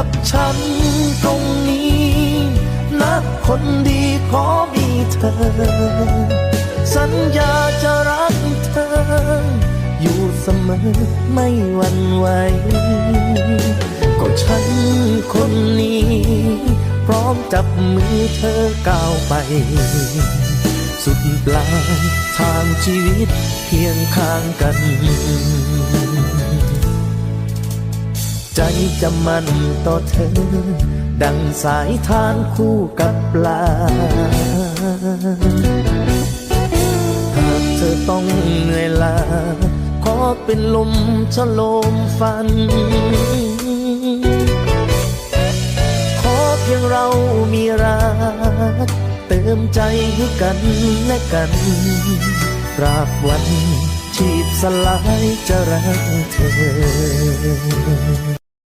กับฉันตรงนี้นะคนดีขอมีเธอ สัญญาจะรักเธอ อยู่เสมอไม่หวั่นไหวก็ฉันคนนี้ พร้อมจับมือเธอก้าวไป สุดปลายทางชีวิตเคียงข้างกัน ใจจะมันต่อเธอ ดังสายทานคู่กับปลา หากเธอต้องเหนื่อยล้าขอเป็นลมชะโลมฟัน ขอเพียงเรามีรัก เติมใจให้กันและกันตราบวันชีพสลายจะรักเธอ